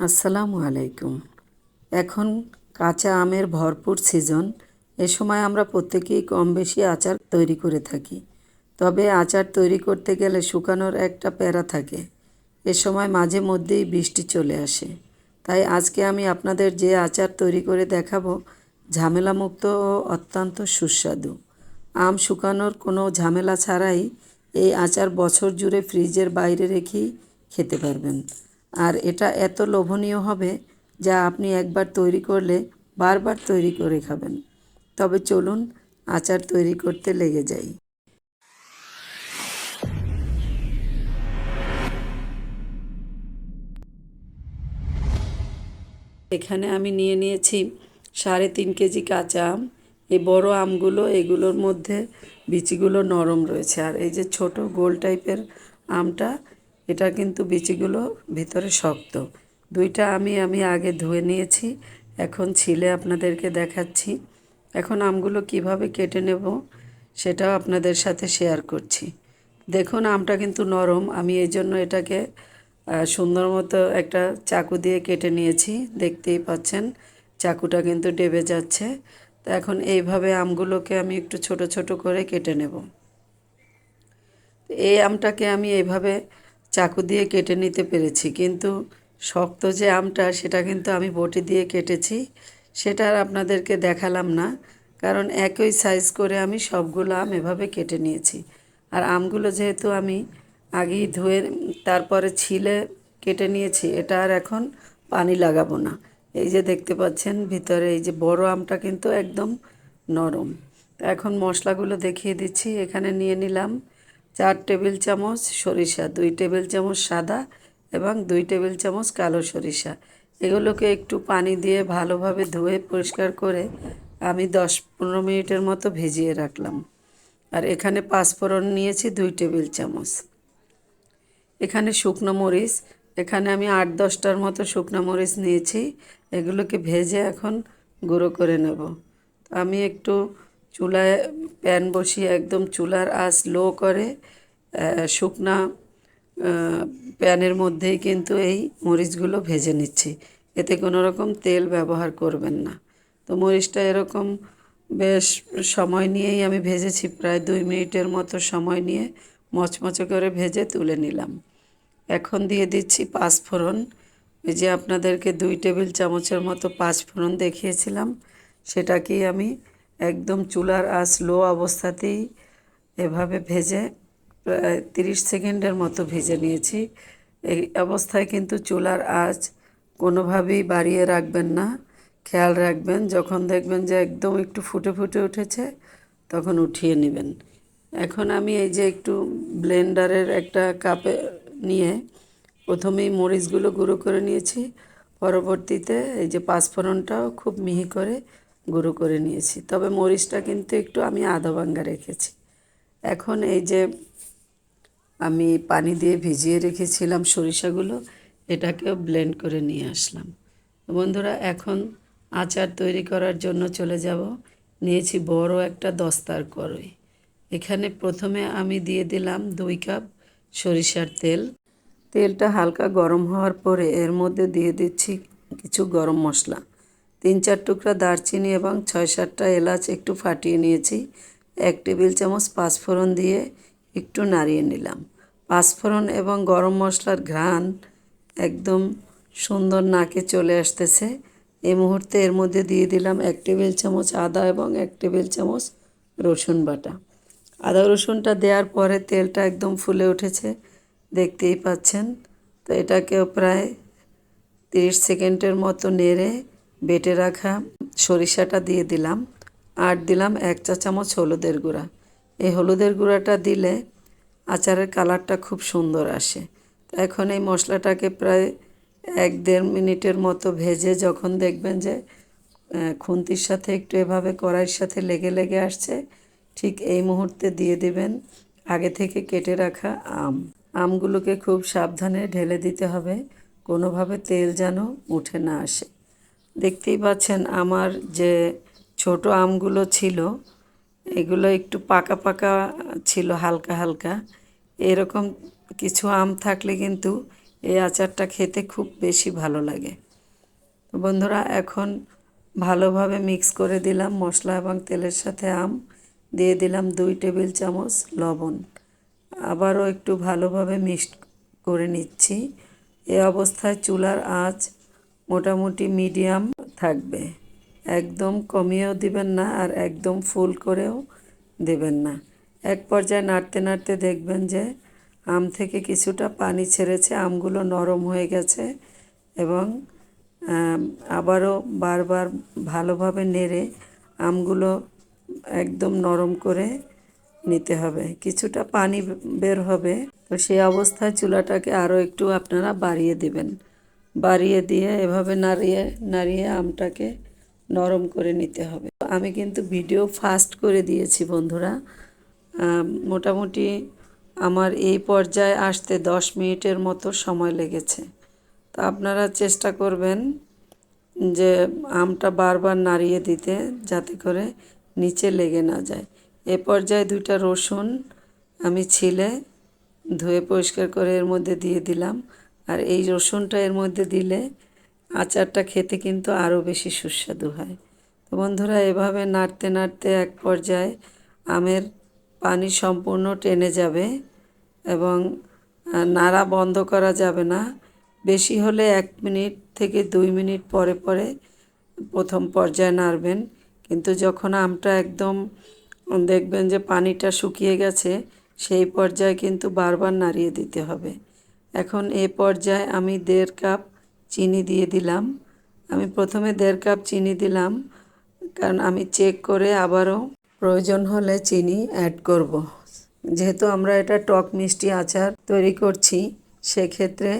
আসসালামু আলাইকুম। এখন কাঁচা আমের ভরপুর সিজন, এ সময় আমরা প্রত্যেকেই কম বেশি আচার তৈরি করে থাকি। তবে আচার তৈরি করতে গেলে শুকানোর একটা প্যারা থাকে। এ সময় মাঝে মধ্যেই বৃষ্টি চলে আসে। তাই আজকে আমি আপনাদের যে আচার তৈরি করে দেখাবো, ঝামেলামুক্ত ও অত্যন্ত সুস্বাদু। আম শুকানোর কোনো ঝামেলা ছাড়াই এই আচার বছর জুড়ে ফ্রিজের বাইরে রেখেই খেতে পারবেন। আর এটা এত লোভনীয় হবে যা আপনি একবার তৈরি করলে বারবার তৈরি করে খাবেন। তবে চলুন আচার তৈরি করতে লেগে যাই। এখানে আমি নিয়ে নিয়েছি সাড়ে তিন কেজি কাঁচা আম। এই বড় আমগুলো, এগুলোর মধ্যে বিচিগুলো নরম রয়েছে। আর এই যে ছোট গোল টাইপের আমটা এটা কিন্তু বিচিগুলো ভিতরে শক্ত। দুইটা আমি আমি আগে ধুয়ে নিয়েছি। এখন ছিলে আপনাদেরকে দেখাচ্ছি। এখন আমগুলো কীভাবে কেটে নেব সেটাও আপনাদের সাথে শেয়ার করছি। দেখুন, আমটা কিন্তু নরম। আমি এই জন্য এটাকে সুন্দর মতো একটা চাকু দিয়ে কেটে নিয়েছি। দেখতেই পাচ্ছেন, চাকুটা কিন্তু ডেবে যাচ্ছে। তো এখন এইভাবে আমগুলোকে আমি একটু ছোট ছোট করে কেটে নেব। এই আমটাকে আমি এইভাবে চাকু দিয়ে কেটে নিতে পেরেছি, কিন্তু শক্ত যে আমটা সেটা কিন্তু আমি বটি দিয়ে কেটেছি, সেটা আর আপনাদেরকে দেখালাম না, কারণ একই সাইজ করে আমি সবগুলো আম এভাবে কেটে নিয়েছি। আর আমগুলো যেহেতু আমি আগেই ধুয়ে তারপরে ছিলে কেটে নিয়েছি, এটা আর এখন পানি লাগাবো না। এই যে দেখতে পাচ্ছেন, ভিতরে এই যে বড় আমটা কিন্তু একদম নরম। এখন মশলাগুলো দেখিয়ে দিচ্ছি, এখানে নিয়ে নিলাম। চার টেবিল চামচ সরিষা, দুই টেবিল চামচ সাদা এবং দুই টেবিল চামচ কালো সরিষা। এগুলোকে একটু পানি দিয়ে ভালোভাবে ধুয়ে পরিষ্কার করে আমি দশ পনেরো মিনিটের মতো ভিজিয়ে রাখলাম। আর এখানে পাঁচফোড়ন নিয়েছি দুই টেবিল চামচ। এখানে শুকনো মরিচ, এখানে আমি আট দশটার মতো শুকনো মরিচ নিয়েছি। এগুলোকে ভেজে এখন গুঁড়ো করে নেব। আমি একটু চুলায় প্যান বসিয়ে একদম চুলার আঁচ লো করে শুকনা প্যানের মধ্যেই কিন্তু এই মরিচগুলো ভেজে নিচ্ছি। এতে কোনো রকম তেল ব্যবহার করবেন না। তো মরিচটা এরকম বেশ সময় নিয়েই আমি ভেজেছি, প্রায় দুই মিনিটের মতো সময় নিয়ে মচমচে করে ভেজে তুলে নিলাম। এখন দিয়ে দিচ্ছি পাঁচফোড়ন। ওই যে আপনাদেরকে দুই টেবিল চামচের মতো পাঁচফোড়ন দেখিয়েছিলাম, সেটাকেই আমি একদম চুলার আঁচ লো অবস্থাতেই এভাবে ভেজে প্রায় তিরিশ সেকেন্ডের মতো ভেজে নিয়েছি। এই অবস্থায় কিন্তু চুলার আঁচ কোনোভাবেই বাড়িয়ে রাখবেন না। খেয়াল রাখবেন, যখন দেখবেন যে একদম একটু ফুটে ফুটে উঠেছে, তখন উঠিয়ে নেবেন। এখন আমি এই যে একটু ব্লেন্ডারের একটা কাপে নিয়ে প্রথমেই মরিচগুলো গুঁড়ো করে নিয়েছি। পরবর্তীতে এই যে পাঁচফোড়নটাও খুব মিহি করে গুঁড়ো করে নিয়েছি। তবে মরিচটা কিন্তু একটু আমি আধা ভাঙ্গা রেখেছি। এখন এই যে আমি পানি দিয়ে ভিজিয়ে রেখেছিলাম সরিষাগুলো, এটাকেও ব্লেন্ড করে নিয়ে আসলাম। বন্ধুরা, এখন আচার তৈরি করার জন্য চলে যাব। নিয়েছি বড় একটা দস্তার কড়ই। এখানে প্রথমে আমি দিয়ে দিলাম দুই কাপ সরিষার তেল। তেলটা হালকা গরম হওয়ার পরে এর মধ্যে দিয়ে দিচ্ছি কিছু গরম মশলা। তিন চার টুকরা দারচিনি এবং ছয় সাতটা এলাচ একটু ফাটিয়ে নিয়েছি। এক টেবিল চামচ পাঁচফোড়ন দিয়ে একটু নাড়িয়ে নিলাম। পাঁচফোড়ন এবং গরম মশলার ঘ্রাণ একদম সুন্দর নাকে চলে আসতেছে। এই মুহূর্তে এর মধ্যে দিয়ে দিলাম এক টেবিল চামচ আদা এবং এক টেবিল চামচ রসুন বাটা। আদা রসুনটা দেওয়ার পরে তেলটা একদম ফুলে উঠেছে, দেখতেই পাচ্ছেন। তো এটাকেও প্রায় তিরিশ সেকেন্ডের মতো নেড়ে বেটে রাখা সরিষাটা দিয়ে দিলাম আর দিলাম এক চা চামচ হলুদের গুঁড়া। এই হলুদের গুঁড়াটা দিলে আচারের কালারটা খুব সুন্দর আসে। এখন এই মশলাটাকে প্রায় এক দেড় মিনিটের মতো ভেজে যখন দেখবেন যে খুন্তির সাথে একটু এভাবে কড়াইয়ের সাথে লেগে লেগে আসছে, ঠিক এই মুহূর্তে দিয়ে দিবেন আগে থেকে কেটে রাখা আম। আমগুলোকে খুব সাবধানে ঢেলে দিতে হবে। কোনোভাবে তেল যেন উঠে না আসে। দেখতেই পাচ্ছেন আমার যে ছোট আমগুলো ছিল, এগুলো একটু পাকা পাকা ছিল, হালকা হালকা। এরকম কিছু আম থাকলে কিন্তু এই আচারটা খেতে খুব বেশি ভালো লাগে। বন্ধুরা, এখন ভালোভাবে মিক্স করে দিলাম মশলা এবং তেলের সাথে আম। দিয়ে দিলাম দুই টেবিল চামচ লবণ। আবারও একটু ভালোভাবে মিক্সড করে নিচ্ছি। এ অবস্থায় চুলার আঁচ মোটামুটি মিডিয়াম থাকবে। একদম কমিয়েও দিবেন না আর একদম ফুল করেও দেবেন না। এক পর্যায়ে নাড়তে নাড়তে দেখবেন যে আম থেকে কিছুটা পানি ছেড়েছে, আমগুলো নরম হয়ে গেছে এবং আবারও বারবার ভালোভাবে নেড়ে আমগুলো একদম নরম করে নিতে হবে। কিছুটা পানি বের হবে। তো সেই অবস্থায় চুলাটাকে আরও একটু আপনারা বাড়িয়ে দিবেন। বাড়িয়ে দিয়ে এভাবে নাড়িয়ে নাড়িয়ে আমটাকে নরম করে নিতে হবে। আমি কিন্তু ভিডিও ফাস্ট করে দিয়েছি বন্ধুরা। মোটামুটি আমার এই পর্যায়ে আসতে দশ মিনিটের মতো সময় লেগেছে। তো আপনারা চেষ্টা করবেন যে আমটা বারবার নাড়িয়ে দিতে যাতে করে নিচে লেগে না যায়। এ পর্যায়ে দুইটা রসুন আমি ছিলে ধুয়ে পরিষ্কার করে এর মধ্যে দিয়ে দিলাম। আর এই রসুনটা এর মধ্যে দিলে আচারটা খেতে কিন্তু আরও বেশি সুস্বাদু হয়। তো বন্ধুরা, এভাবে নাড়তে নাড়তে এক পর্যায়ে আমের পানি সম্পূর্ণ টেনে যাবে এবং নাড়া বন্ধ করা যাবে না। বেশি হলে এক মিনিট থেকে দুই মিনিট পরে পরে প্রথম পর্যায়ে নাড়বেন। কিন্তু যখন আমটা একদম, দেখবেন যে পানিটা শুকিয়ে গেছে, সেই পর্যায়ে কিন্তু বারবার নাড়িয়ে দিতে হবে। এখন এ পর্যায়ে আমি দেড় কাপ চিনি দিয়ে দিলাম। আমি প্রথমে দেড় কাপ চিনি দিলাম, কারণ আমি চেক করে আবারও প্রয়োজন হলে চিনি অ্যাড করব। যেহেতু আমরা এটা টক মিষ্টি আচার তৈরি করছি, সেক্ষেত্রে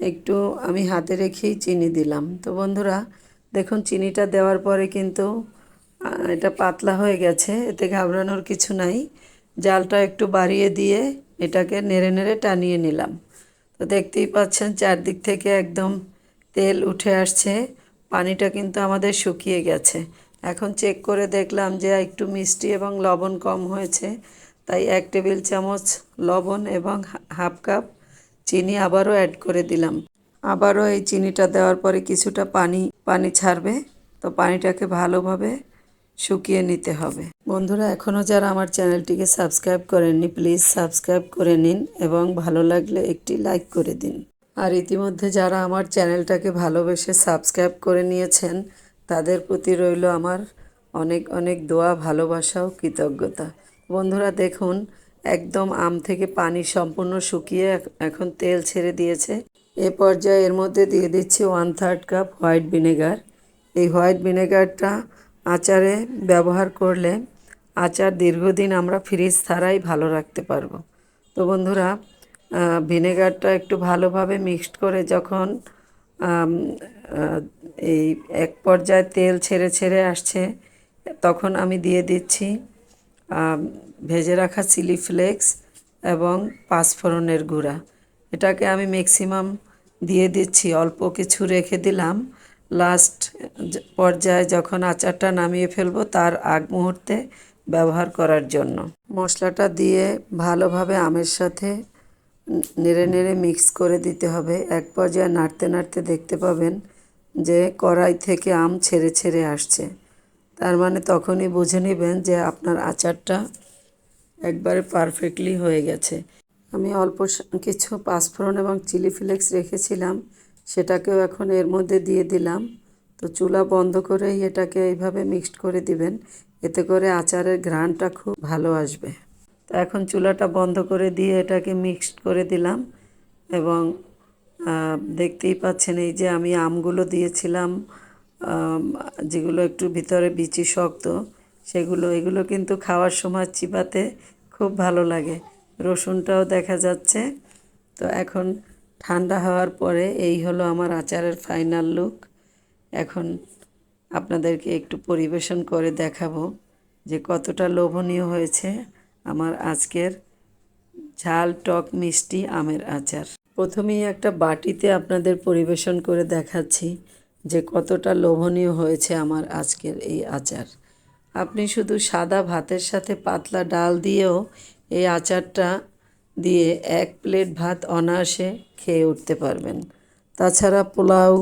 একটু আমি হাতে রেখেই চিনি দিলাম। তো বন্ধুরা, দেখুন চিনিটা দেওয়ার পরে কিন্তু এটা পাতলা হয়ে গেছে, এতে ঘাবড়ানোর কিছু নাই। জালটা একটু বাড়িয়ে দিয়ে এটাকে নেড়ে নেড়ে টানিয়ে নিলাম। তো দেখতেই পাচ্ছেন চারদিক থেকে একদম তেল উঠে আসছে। পানিটা কিন্তু আমাদের শুকিয়ে গেছে। এখন চেক করে দেখলাম যে একটু মিষ্টি এবং লবণ কম হয়েছে। তাই এক টেবিল চামচ লবণ এবং হাফ কাপ চিনি আবারও অ্যাড করে দিলাম। আবারও এই চিনিটা দেওয়ার পরে কিছুটা পানি পানি ছাড়বে। তো পানিটাকে ভালোভাবে শুকিয়ে নিতে হবে। বন্ধুরা এখনও যারা আমার চ্যানেলটিকে সাবস্ক্রাইব করেননি, প্লিজ সাবস্ক্রাইব করে নিন এবং ভালো লাগলে একটি লাইক করে দিন। আর ইতিমধ্যে যারা আমার চ্যানেলটাকে ভালোবেসে সাবস্ক্রাইব করে নিয়েছেন, তাদের প্রতি রইল আমার অনেক অনেক দোয়া, ভালোবাসা ও কৃতজ্ঞতা। বন্ধুরা, দেখুন, একদম আম থেকে পানি সম্পূর্ণ শুকিয়ে এখন তেল ছেড়ে দিয়েছে। এ পর্যায়ে এর মধ্যে দিয়ে দিচ্ছি one third cup white vinegar এই হোয়াইট ভিনেগারটা আচারে ব্যবহার করলে আচার দীর্ঘদিন আমরা ফ্রিজ ছাড়াই ভালো রাখতে পারব। তো বন্ধুরা ভিনেগারটা একটু ভালোভাবে মিক্সড করে যখন এই এক পর্যায়ে তেল ছেড়ে ছেড়ে আসছে, তখন আমি দিয়ে দিচ্ছি ভেজে রাখা চিলি ফ্লেক্স এবং পাঁচফোড়নের গুঁড়া। এটাকে আমি ম্যাক্সিমাম দিয়ে দিচ্ছি, অল্প কিছু রেখে দিলাম। লাস্ট পর্যায়ে যখন আচারটা নামিয়ে ফেলব তার আগ মুহূর্তে ব্যবহার করার জন্য। মশলাটা দিয়ে ভালোভাবে আমের সাথে নেড়ে নেড়ে মিক্স করে দিতে হবে। এক পর্যায়ে নাড়তে নাড়তে দেখতে পাবেন যে কড়াই থেকে আম ছেড়ে ছেড়ে আসছে। তার মানে তখনই বুঝে নেবেন যে আপনার আচারটা একবারে পারফেক্টলি হয়ে গেছে। আমি অল্প কিছু পাঁচফোড়ন এবং চিলি ফ্লেক্স রেখেছিলাম। সেটাকেও এখন এর মধ্যে দিয়ে দিলাম। তো চুলা বন্ধ করেই এটাকে এইভাবে মিক্সড করে দিবেন। এতে করে আচারের ঘ্রাণটা খুব ভালো আসবে। তো এখন চুলাটা বন্ধ করে দিয়ে এটাকে মিক্সড করে দিলাম এবং দেখতেই পাচ্ছেন এই যে আমি আমগুলো দিয়েছিলাম যেগুলো একটু ভিতরে বিচি শক্ত, সেগুলো, এগুলো কিন্তু খাওয়ার সময় চিবাতে খুব ভালো লাগে। রসুনটাও দেখা যাচ্ছে। তো এখন ঠান্ডা হওয়ার পরে এই হলো আমার আচারের ফাইনাল লুক এখন আপনাদেরকে একটু পরিবেশন করে দেখাবো যে কতটা লোভনীয় হয়েছে আমার আজকের ঝাল টক মিষ্টি আমের আচার। প্রথমেই একটা বাটিতে আপনাদের পরিবেশন করে দেখাচ্ছি যে কতটা লোভনীয় হয়েছে আমার আজকের এই আচার। আপনি শুধু সাদা ভাতের সাথে পাতলা ডাল দিয়েও এই আচারটা দিয়ে এক প্লেট ভাত অনায়াসে খেয়ে উঠতে পারবেন। তাছাড়া পোলাও,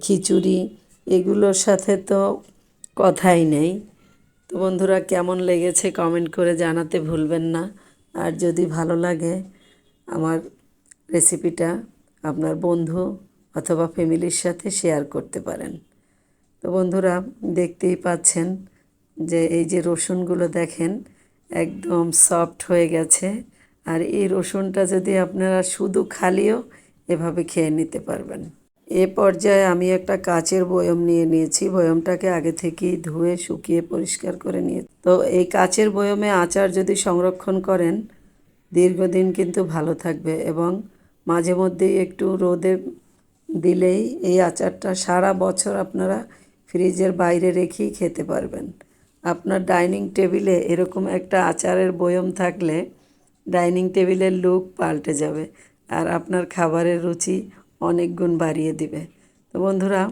খিচুড়ি, এগুলোর সাথে তো কথাই নেই। তো বন্ধুরা, কেমন লেগেছে কমেন্ট করে জানাতে ভুলবেন না। আর যদি ভালো লাগে আমার রেসিপিটা আপনার বন্ধু অথবা ফ্যামিলির সাথে শেয়ার করতে পারেন। তো বন্ধুরা, দেখতেই পাচ্ছেন যে এই যে রসুনগুলো দেখেন, একদম সফট হয়ে গেছে। আর এই রসুনটা যদি আপনারা শুধু খালিও এভাবে খেয়ে নিতে পারবেন। এ পর্যায়ে আমি একটা কাচের বয়ম নিয়ে নিয়েছি। বয়মটাকে আগে থেকেই ধুয়ে, শুকিয়ে পরিষ্কার করে নিয়ে তো এই কাচের বয়মে আচার যদি সংরক্ষণ করেন, দীর্ঘদিন কিন্তু ভালো থাকবে এবং মাঝে মধ্যেই একটু রোদে দিলেই এই আচারটা সারা বছর আপনারা ফ্রিজের বাইরে রেখেই খেতে পারবেন। আপনার ডাইনিং টেবিলে এরকম একটা আচারের বয়ম থাকলে ডাইনিং টেবিলের লুক পাল্টে যাবে আর আপনার খাবারের রুচি অনেক গুণ বাড়িয়ে দিবে। তো বন্ধুরা,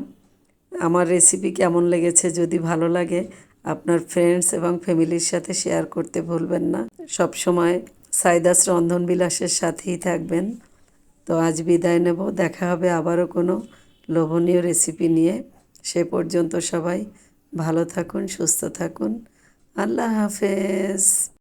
আমার রেসিপি কেমন লেগেছে যদি ভালো লাগে, আপনার ফ্রেন্ডস এবং ফ্যামিলির সাথে শেয়ার করতে ভুলবেন না। সব সময় সাইদাস রন্ধন বিলাসের সাথেই থাকবেন। তো আজ বিদায় নেব, দেখা হবে আবারও কোনো লোভনীয় রেসিপি নিয়ে। সে পর্যন্ত সবাই ভালো থাকুন, সুস্থ থাকুন। আল্লাহ হাফেজ।